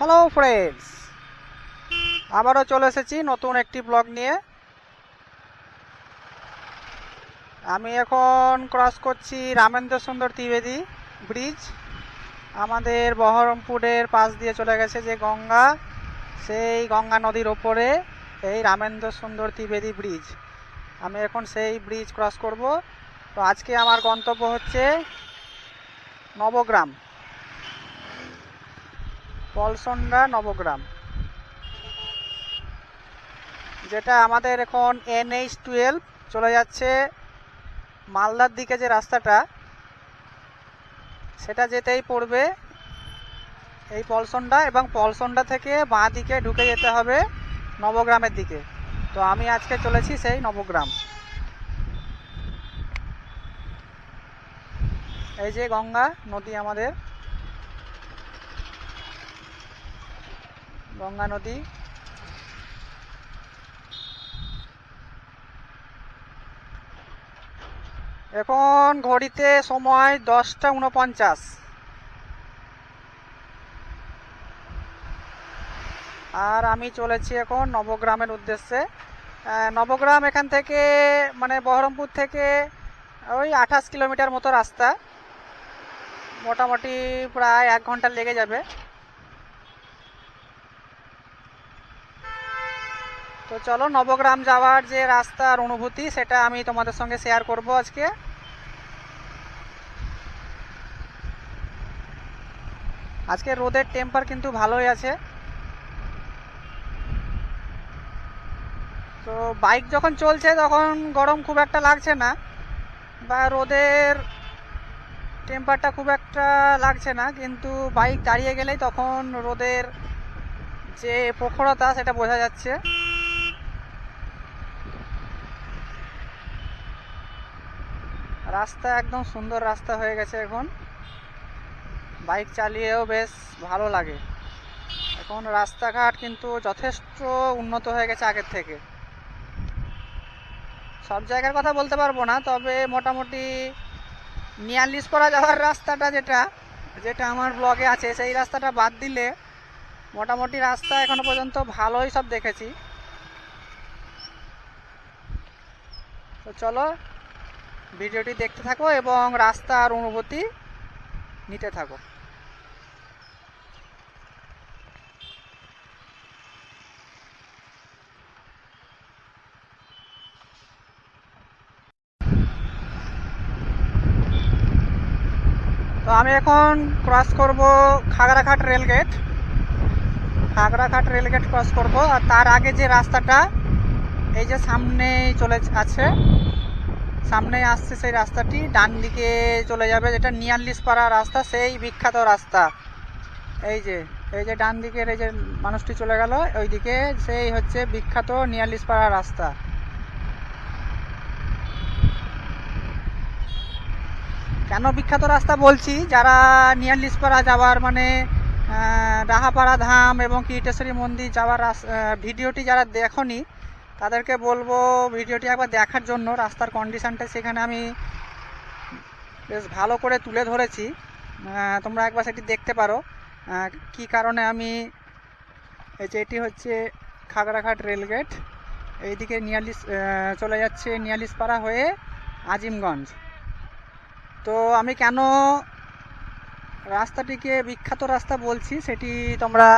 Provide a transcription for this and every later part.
Hello friends আবারও চলে এসেছি নতুন একটি ব্লগ নিয়ে। আমি এখন ক্রস করছি রামেন্দ্র সুন্দর ত্রিবেদী ব্রিজ আমাদের বহরমপুরের পাশ দিয়ে চলে গেছে যে গঙ্গা। সেই গঙ্গা নদীর ওপরে এই রামেন্দ্র সুন্দর ত্রিবেদী ব্রিজ আমি এখন সেই ব্রিজ ক্রস করব। তো আজকে আমার গন্তব্য হচ্ছে নবগ্রাম। পলসন্ডা নবগ্রাম, যেটা আমাদের এখন এনএইচ টুয়েলভ চলে যাচ্ছে মালদার দিকে যে রাস্তাটা, সেটা যেতেই পড়বে এই পলসন্ডা এবং পলসন্ডা থেকে বাঁ দিকে ঢুকে যেতে হবে নবগ্রামের দিকে। তো আমি আজকে চলেছি সেই নবগ্রাম। এই যে গঙ্গা নদী আমাদের। গঙ্গা নদী। এখন ঘড়িতে সময় দশটা উনপঞ্চাশ। আর আমি চলেছি এখন নবগ্রামের উদ্দেশ্যে। নবগ্রাম এখান থেকে মানে বহরমপুর থেকে ওই আঠাশ কিলোমিটার মতো রাস্তা। মোটামুটি প্রায় এক ঘণ্টা লেগে যাবে। তো চলো, নবগ্রাম যাওয়ার যে রাস্তার অনুভূতি, সেটা আমি তোমাদের সঙ্গে শেয়ার করব আজকে। আজকে রোদের টেম্পার কিন্তু ভালোই আছে। তো বাইক যখন চলছে, তখন গরম খুব একটা লাগছে না, বা রোদের টেম্পারটা খুব একটা লাগছে না, কিন্তু বাইক দাঁড়িয়ে গেলেই তখন রোদের যে প্রখরতা, সেটা বোঝা যাচ্ছে। রাস্তা একদম সুন্দর রাস্তা হয়ে গেছে এখন। বাইক চালিয়েও বেশ ভালো লাগে। এখন রাস্তাঘাট কিন্তু যথেষ্ট উন্নত হয়ে গেছে আগের থেকে। সব জায়গার কথা বলতে পারব না, তবে মোটামুটি নিয়াল্লিশ করা যাওয়ার রাস্তাটা যেটা যেটা আমার ব্লগে আছে, সেই রাস্তাটা বাদ দিলে মোটামুটি রাস্তা এখনও পর্যন্ত ভালোই সব দেখেছি। তো চলো ভিডিওটি দেখতে থাকো এবং রাস্তার অনুভূতি নিতে থাকো। তো আমি এখন ক্রস করব Khagraghat rail gate Khagraghat rail gate cross করব আর তার আগে যে রাস্তাটা, এই যে সামনেই চলে আছে সামনে আসছে সেই রাস্তাটি, ডান দিকে চলে যাবে যেটা নিয়াল্লিশ পাড়া রাস্তা, সেই বিখ্যাত রাস্তা। এই যে এই যে ডান দিকের এই যে মানুষটি চলে গেল, ওইদিকে সেই হচ্ছে বিখ্যাত নিয়াল্লিশ পাড়া রাস্তা। কেন বিখ্যাত রাস্তা বলছি? যারা নিয়াল্লিশপাড়া যাওয়ার মানে রাহাপাড়া ধাম এবং কীটেশ্বরী মন্দির যাওয়ার ভিডিওটি যারা দেখনি তাদেরকে বলব ভিডিওটি একবার দেখার জন্য। রাস্তার কন্ডিশানটা সেখানে আমি বেশ ভালো করে তুলে ধরেছি। তোমরা একবার সেটি দেখতে পারো। কী কারণে আমি এই যে এটি হচ্ছে খাগড়াঘাট রেলগেট এইদিকে নিয়ালিশ আহ, চলে যাচ্ছে নিয়ালিশপাড়া হয়ে আজিমগঞ্জ। তো আমি কেন রাস্তাটিকে বিখ্যাত রাস্তা বলছি সেটি তোমরা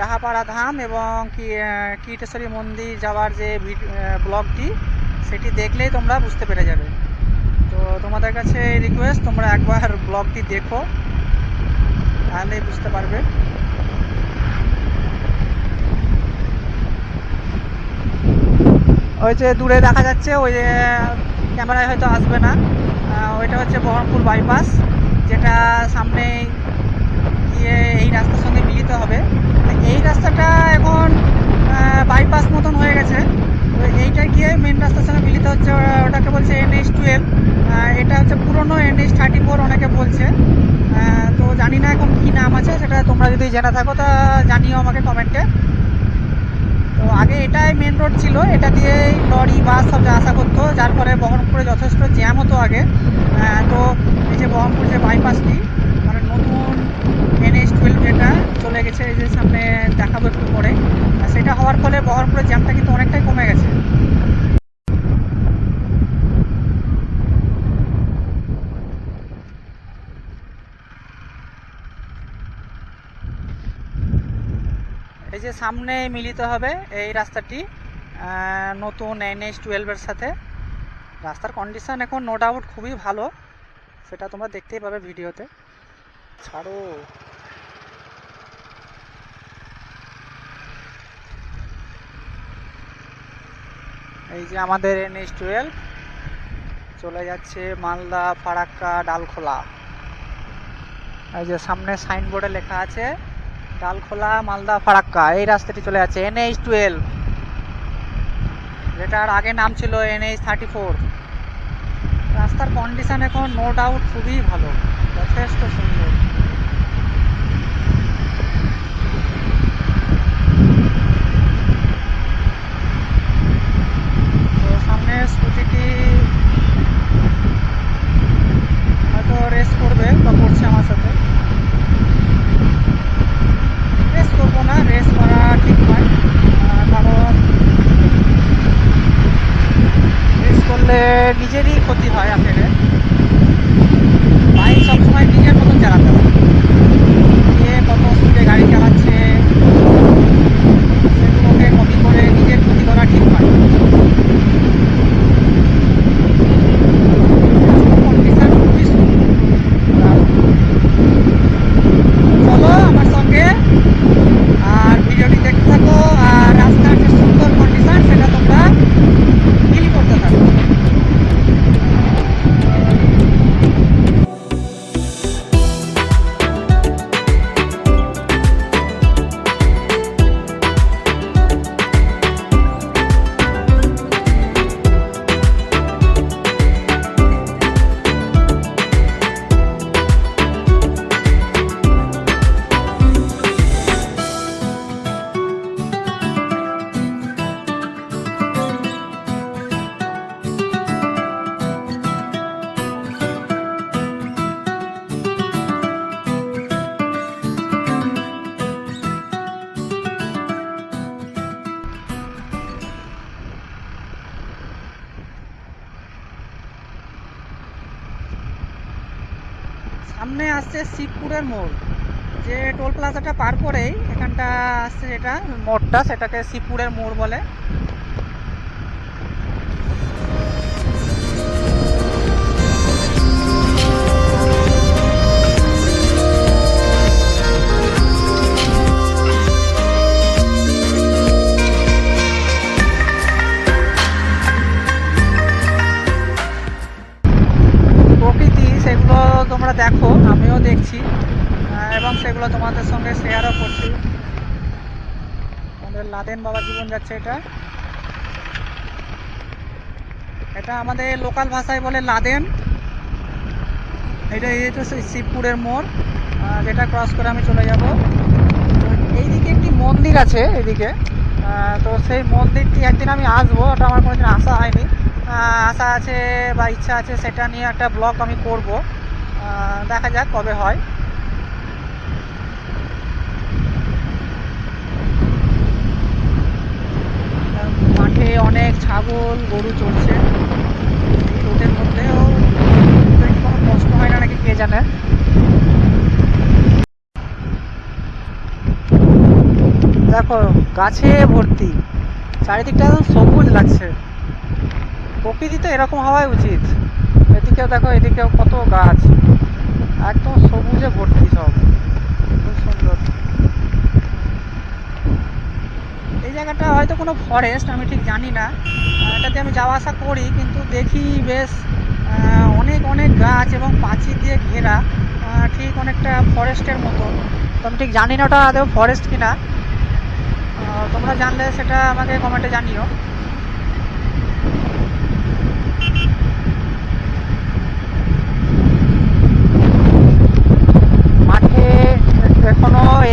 ডাহাপাড়া ধাম এবং কীটেশ্বরী মন্দির যাওয়ার যে ব্লগটি, সেটি দেখলেই তোমরা বুঝতে পেরে যাবে। তো তোমাদের কাছে রিকোয়েস্ট তোমরা একবার ব্লগটি দেখো, তাহলেই বুঝতে পারবে। ওই যে দূরে দেখা যাচ্ছে, ওই যে ক্যামেরায় হয়তো আসবে না। ওইটা হচ্ছে বহরমপুর বাইপাস যেটা সামনে গিয়ে এই রাস্তার সঙ্গে মিলিত হবে। এই রাস্তাটা এখন বাইপাস মতন হয়ে গেছে। তো এইটা গিয়ে মেন রাস্তার সঙ্গে মিলিত হচ্ছে ওটাকে বলছে এনএইচ টুয়েলভ এটা হচ্ছে পুরনো এনএইচ থার্টি ফোর অনেকে বলছে। তো জানি না এখন কী নাম আছে, সেটা তোমরা যদি জেনে থাকো, তা জানিও আমাকে কমেন্টে। তো আগে এটাই মেন রোড ছিল, এটা দিয়েই লরি, বাস সব যা আসা করতো, যার ফলে বহরমপুরে যথেষ্ট জ্যাম হতো আগে। তো এই যে বহরমপুর যে বাইপাসটি মানে নতুন এনএইচ টুয়েলভ যেটা চলে গেছে এই যে সামনে দেখাবো একটু পরে আর সেটা হওয়ার বহরমপুরের জ্যামটা কিন্তু অনেকটাই কমে গেছে। এই যে সামনে মিলিত হবে এই রাস্তাটি নতুন এন এইচ টুয়েলভের সাথে। রাস্তার কন্ডিশন এখন নো ডাউট খুবই ভালো, সেটা তোমরা দেখতেই পাবে ভিডিওতে। ছাড়ো। এই যে আমাদের এনএইচ টুয়েলভ। চলে যাচ্ছে মালদা, ফারাক্কা, ডালখোলা। এই যে সামনে সাইনবোর্ডে লেখা আছে, ডালখোলা, মালদা, ফারাক্কা। এই রাস্তাটি চলে যাচ্ছে এনএইচ টুয়েলভ। যেটার আগে নাম ছিল এনএইচ থার্টি ফোর। রাস্তার কন্ডিশন এখন নো ডাউট খুবই ভালো, যথেষ্ট সুন্দর। সামনে আসছে শিবপুরের মোড়। যে টোল প্লাজাটা পার করেই এখানটা আসছে যেটা, মোড়টা, সেটাকে শিবপুরের মোড় বলে। তোমরা দেখো, আমিও দেখছি। এবং সেগুলো তোমাদের সঙ্গে শেয়ারও করছি। আমাদের লাদেন বাবা জীবন যাচ্ছে এটা। এটা আমাদের লোকাল ভাষায় বলে লাদেন। এটা এটা হচ্ছে শিবপুরের মোড়। যেটা ক্রস করে আমি চলে যাব। এইদিকে একটি মন্দির আছে এদিকে। তো সেই মন্দিরটি একদিন আমি আসব, ওটা আমার কোনোদিন আসা হয়নি। আশা আছে বা ইচ্ছা আছে সেটা নিয়ে একটা ব্লগ আমি করব। দেখা যাক কবে হয়। মাঠে অনেক ছাগল, গরু চলছে এই রোদের মধ্যেও কোনো কষ্ট হয় না নাকি কে জানে? দেখো, গাছে ভর্তি। চারিদিকটা সবুজ লাগছে। প্রকৃতি তো এরকম হওয়াই উচিত। এদিকেও দেখো, এদিকেও কত গাছ। একদম সবুজে ভর্তি সব। খুব সুন্দর। এই জায়গাটা হয়তো কোনো ফরেস্ট আমি ঠিক জানি না। এটাতে আমি যাওয়া আসা করি, কিন্তু দেখি বেশ অনেক অনেক গাছ এবং পাঁচিল দিয়ে ঘেরা। ঠিক অনেকটা ফরেস্টের মতো। তো আমি ঠিক জানি না ওটা আদৌ ফরেস্ট কিনা। তোমরা জানলে সেটা আমাকে কমেন্টে জানিও।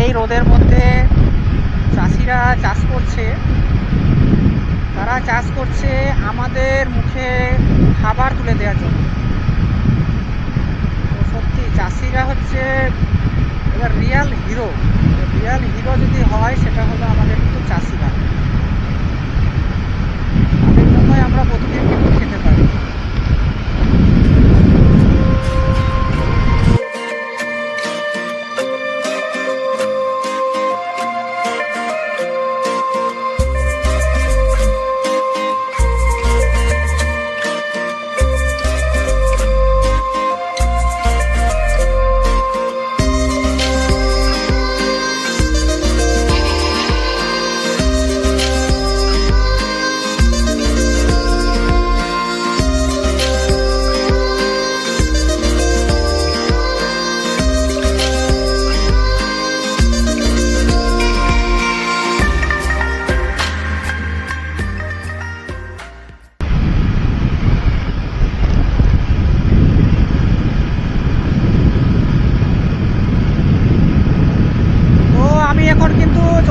এই রোদের মধ্যে চাষিরা চাষ করছে। তারা চাষ করছে আমাদের মুখে খাবার তুলে দেওয়ার জন্য। সত্যি চাষিরা হচ্ছে এবার রিয়াল হিরো রিয়াল হিরো যদি হয়, সেটা হলো আমাদের কিন্তু চাষিরা।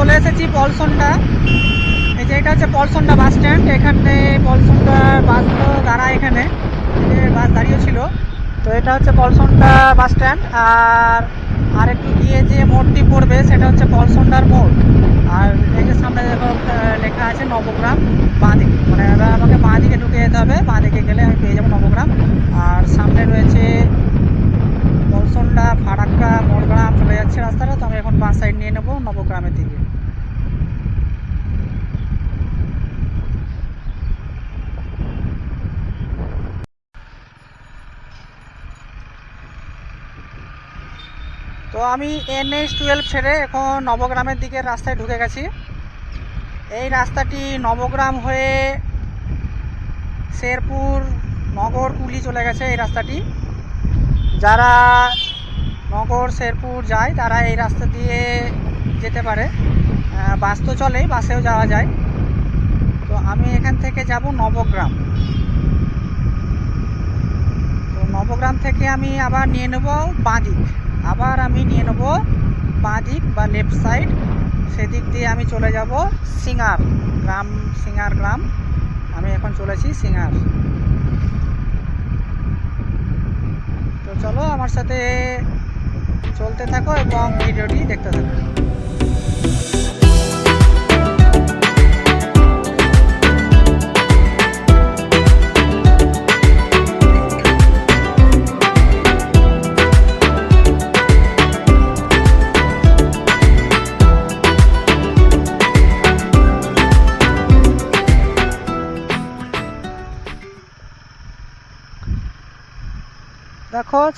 চলে এসেছি পলসন্ডা এই যে এটা হচ্ছে পলসন্ডা বাস স্ট্যান্ড। এখানে পলসন্ডা বাসগুলো দাঁড়ায় এখানে। বাস দাঁড়িয়ে ছিল। তো এটা হচ্ছে পলসন্ডা বাস স্ট্যান্ড। আর আর একটু গিয়ে যে মোড়টি পড়বে, সেটা হচ্ছে পলসন্ডার মোড়। আর এই যে সামনে দেখো লেখা আছে নবগ্রাম বাঁ দিকে মানে আমাকে বাঁ দিকে ঢুকে যেতে হবে। বাঁ দিকে গেলে আমি পেয়ে যাব নবগ্রাম। আর সামনে রয়েছে পলসন্ডা ফারাক্কা মোড়গ্রাম চলে যাচ্ছে রাস্তাটা, তো আমি এখন বাঁ সাইড নিয়ে নেব, নবগ্রামের দিকে। তো আমি এনএইচ টুয়েলভ ছেড়ে এখন নবগ্রামের দিকে রাস্তায় ঢুকে গেছি। এই রাস্তাটি নবগ্রাম হয়ে শেরপুর নগরকুলি চলে গেছে এই রাস্তাটি। যারা নগর, শেরপুর যায়, তারা এই রাস্তা দিয়ে যেতে পারে। বাস তো চলেই, বাসেও যাওয়া যায়। তো আমি এখান থেকে যাব নবগ্রাম। তো নবগ্রাম থেকে আমি আবার নিয়ে নেব বাঁদিক। আবার আমি নিয়ে নেব বাঁদিক বা লেফট সাইড। সেদিক দিয়ে আমি চলে যাব সিঙ্গার গ্রাম সিঙ্গার গ্রাম। আমি এখন চলেছি সিঙ্গার। তো চলো আমার সাথে চলতে থাকো এবং ভিডিওটি দেখতে থাকো।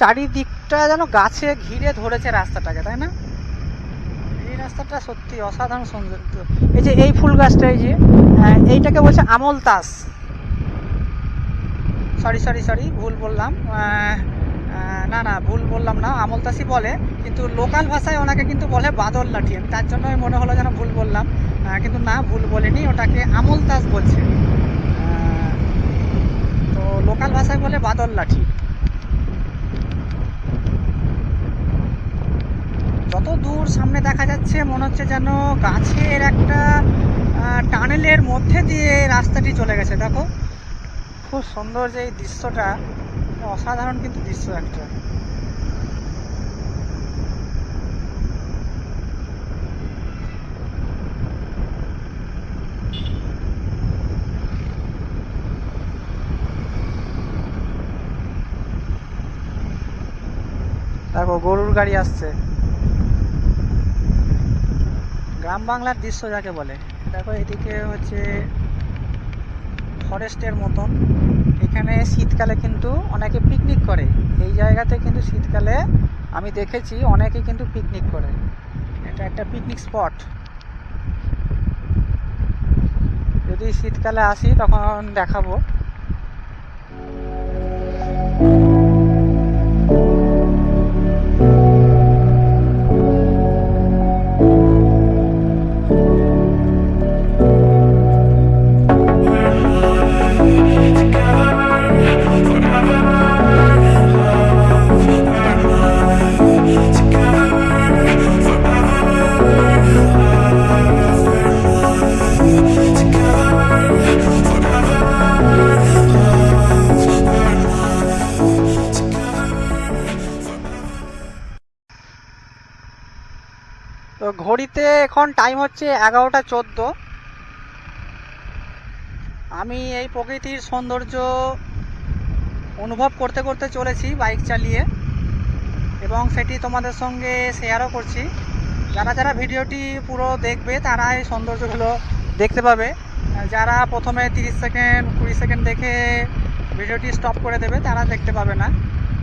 চারিদিকটা যেন গাছে ঘিরে ধরেছে রাস্তাটাকে, তাই না? এই রাস্তাটা সত্যি অসাধারণ সৌন্দর্য। এই যে এই ফুল গাছটা, এই যে এইটাকে বলছে আমল তাস। সরি সরি সরি ভুল বললাম। না না, ভুল বললাম না, আমল তাসই বলে, কিন্তু লোকাল ভাষায় ওনাকে কিন্তু বলে বাদল লাঠি। আমি তার জন্য মনে হলো যেন ভুল বললাম। কিন্তু না, ভুল বলিনি, ওটাকে আমল তাস বলছে। তো লোকাল ভাষায় বলে বাদল লাঠি। যত দূর সামনে দেখা যাচ্ছে, মনে হচ্ছে যেন গাছের একটা টানেলের মধ্যে দিয়ে রাস্তাটি চলে গেছে। দেখো, খুব সুন্দর যে এই দৃশ্যটা অসাধারণ কিন্তু দৃশ্য একটা। দেখো, গরুর গাড়ি আসছে। গ্রাম বাংলার দৃশ্য যাকে বলে, দেখো এদিকে হচ্ছে ফরেস্টের মতন। এখানে শীতকালে কিন্তু অনেকে পিকনিক করে। এই জায়গাতে কিন্তু শীতকালে আমি দেখেছি অনেকে কিন্তু পিকনিক করে। এটা একটা পিকনিক স্পট যদি শীতকালে আসি তখন দেখাবো। ঘড়িতে এখন টাইম হচ্ছে এগারোটা চোদ্দ। আমি এই প্রকৃতির সৌন্দর্য অনুভব করতে করতে চলেছি বাইক চালিয়ে এবং সেটি তোমাদের সঙ্গে শেয়ারও করছি। যারা যারা ভিডিওটি পুরো দেখবে তারা এই সৌন্দর্যগুলো দেখতে পাবে। যারা প্রথমে তিরিশ সেকেন্ড কুড়ি সেকেন্ড দেখে ভিডিওটি স্টপ করে দেবে তারা দেখতে পাবে না।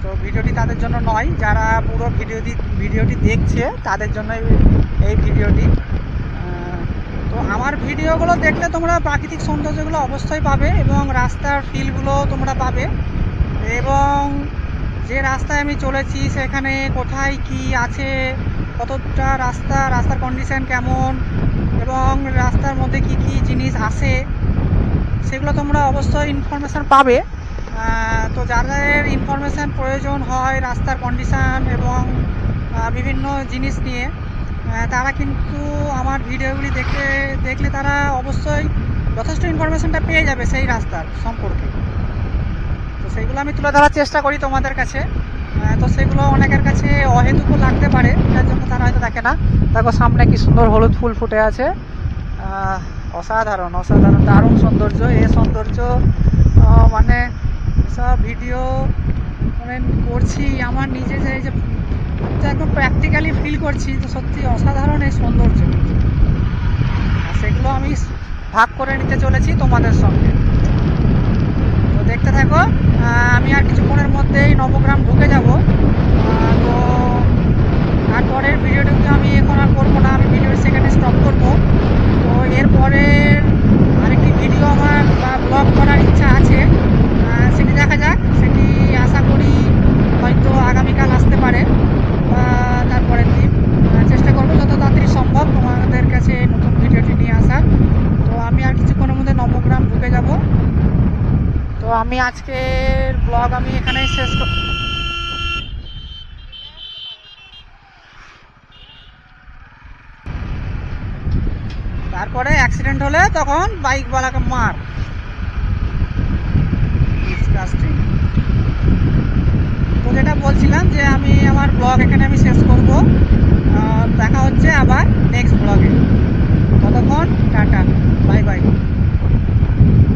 তো ভিডিওটি তাদের জন্য নয়, যারা পুরো ভিডিওটি ভিডিওটি দেখছে তাদের জন্য এই ভিডিওটি। তো আমার ভিডিওগুলো দেখলে তোমরা প্রাকৃতিক সৌন্দর্যগুলো অবশ্যই পাবে এবং রাস্তার ফিলগুলো তোমরা পাবে। এবং যে রাস্তায় আমি চলেছি, সেখানে কোথায় কি আছে, কতটা রাস্তা, রাস্তার কন্ডিশন কেমন, এবং রাস্তার মধ্যে কি কি জিনিস আসে সেগুলো তোমরা অবশ্যই ইনফরমেশান পাবে। তো যাদের ইনফরমেশান প্রয়োজন হয় রাস্তার কন্ডিশান এবং বিভিন্ন জিনিস নিয়ে তারা কিন্তু আমার ভিডিওগুলি দেখতে দেখলে তারা অবশ্যই যথেষ্ট ইনফরমেশনটা পেয়ে যাবে সেই রাস্তার সম্পর্কে। তো সেইগুলো আমি তুলে ধরার চেষ্টা করি তোমাদের কাছে। তো সেগুলো অনেকের কাছে অহেতুকও লাগতে পারে, যার জন্য তারা হয়তো দেখে না। দেখো সামনে কি সুন্দর হলুদ ফুল ফুটে আছে। অসাধারণ অসাধারণ, দারুণ সৌন্দর্য। এ সৌন্দর্য মানে সব ভিডিও করছি। আমার নিজে যে তো একদম প্র্যাকটিক্যালি ফিল করছি, তো সত্যি অসাধারণ এই সৌন্দর্য। আর সেগুলো আমি ভাগ করে নিতে চলেছি তোমাদের সঙ্গে। তো দেখতে থাকো আমি আর কিছুক্ষণের মধ্যেই নবগ্রাম ঢুকে যাব। তো তারপরের ভিডিওটুকু আমি এখন আর করব না, আমি ভিডিওর সেখানে স্টপ করব। তো এরপরের আরেকটি ভিডিও আমার ব্লগ করার ইচ্ছা আছে। সেটি দেখা যাক, সেটি আশা করি হয়তো আগামীকাল আসতে পারে। বা তারপরের দিন চেষ্টা করব যত তাড়াতাড়ি সম্ভব তোমাদের কাছে নতুন ভিডিওটি নিয়ে আসার। তো আমি আর কিছুক্ষণের মধ্যে নবগ্রাম ঢুকে যাব। তো আমি আজকের ব্লগ আমি এখানেই শেষ তারপরে অ্যাক্সিডেন্ট হলে তখন বাইকওয়ালাকে মার। Disgusting. যেটা বলছিলাম যে আমি আমার ব্লগ এখানে আমি শেষ করব। দেখা হচ্ছে আবার নেক্সট ব্লগে। ততক্ষণ টাটা বাই বাই